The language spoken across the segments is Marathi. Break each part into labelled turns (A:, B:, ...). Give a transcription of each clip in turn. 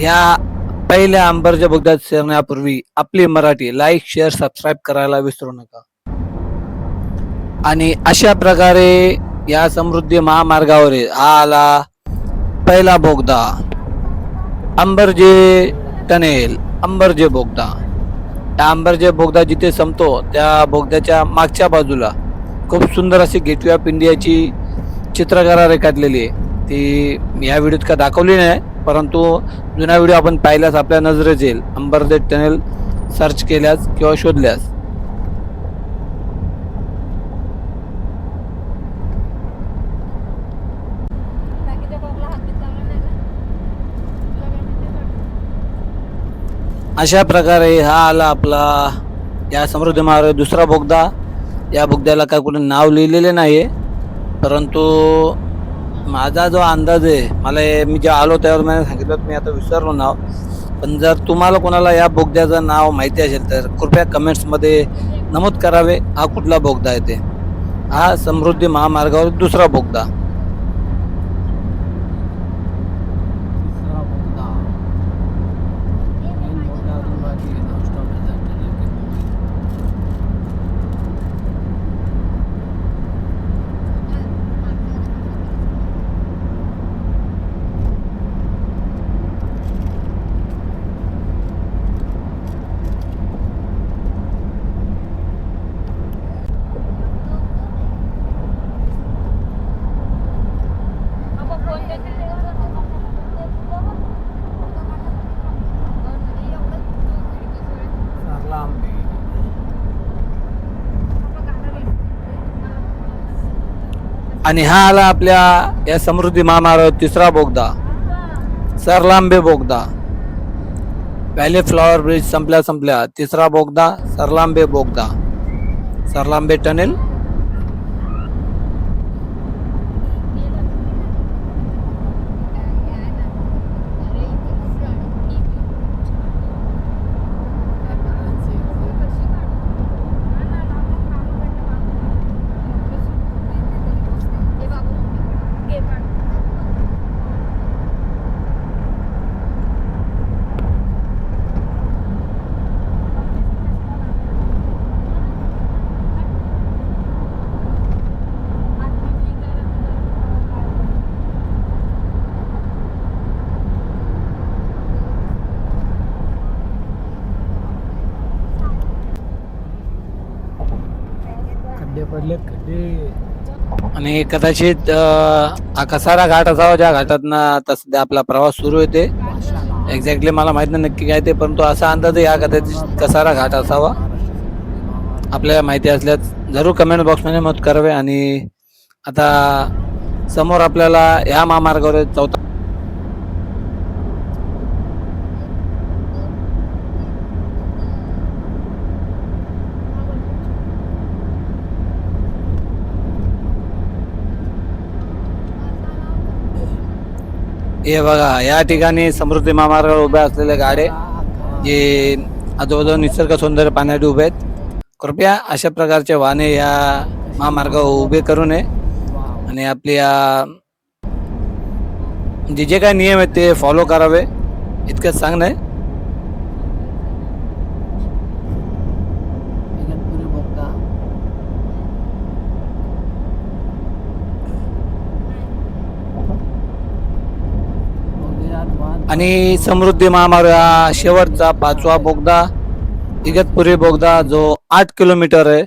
A: या पहिल्या अंबरच्या बोगद्यात शिरण्यापूर्वी आपली मराठी लाईक शेअर सबस्क्राईब करायला विसरू नका. आणि अशा प्रकारे या समृद्धी महामार्गावर हा आला पहिला बोगदा अंबरजे टनेल अंबरजे बोगदा. त्या अंबरजे बोगदा जिथे संपतो त्या बोगद्याच्या मागच्या बाजूला खूप सुंदर अशी गेटवे ऑफ इंडियाची चित्रकारा रेखाटलेली आहे. ती या व्हिडिओत का दाखवली नाही. परंतु जुना व्हिडिओ आपण पाहिल्यास आपल्या नजरेत येईल अंबरदेव टनेल सर्च केल्यास किंवा शोधल्यास. अशा प्रकारे हा आला आपला या समृद्धी महाराज दुसरा बोगदा या बोगद्याला काय कुठे नाव लिहिलेले नाही परंतु माझा जो अंदाज आहे मला हे- मी जेव्हा आलो त्यावर मी सांगितलं होतं, मी आता विसरलो नाव. पण जर तुम्हाला कोणाला या बोगद्याचं नाव माहिती असेल तर कृपया कमेंट्समध्ये नमूद करावे हा कुठला बोगदा आहे ते? हा समृद्धी महामार्गावर दुसरा बोगदा. आणि हा आला आपल्या या समृद्धी महामार्गावर तिसरा बोगदा. सरलांबे बोगदा. व्हॅली फ्लॉवर ब्रिज संपल्या संपल्या तिसरा बोगदा सरलांबे बोगदा. सरलांबे टनेल
B: खड्डे पडलेत खड्डे
A: आणि कदाचित हा कसारा घाट असावा ज्या घाटातनं आता सध्या आपला प्रवास सुरू येते एक्झॅक्टली मला माहीत नाही नक्की काय ते परंतु असा अंदाज आहे कदाचित कसारा घाट असावा. आपल्याला माहिती असल्यास जरूर कमेंट बॉक्समध्ये मत करावे आणि आता समोर आपल्याला ह्या महामार्गावर चौथा हे बघा या ठिकाणी समृद्धी महामार्गावर उभ्या असलेल्या गाड्या जे आजूबाजूला निसर्ग सौंदर्य पाण्यासाठी उभे आहेत. कृपया अशा प्रकारचे वाहने या महामार्गावर उभे करू नये. आणि आपली या म्हणजे जे काही नियम आहेत ते फॉलो करावे. इतकंच सांगणं आहे
B: इगतपुरी बोगदा बोगद्यात वाहन
A: आणि समृद्धी महामार्ग हा शेवटचा पाचवा बोगदा इगतपुरी बोगदा जो आठ किलोमीटर आहे.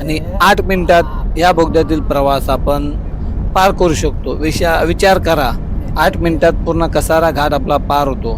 A: आणि आठ मिनिटात या बोगद्यातील प्रवास आपण पार करू शकतो. विशा विचार करा आठ मिनिटात पूर्ण कसारा घाट आपला पार होतो.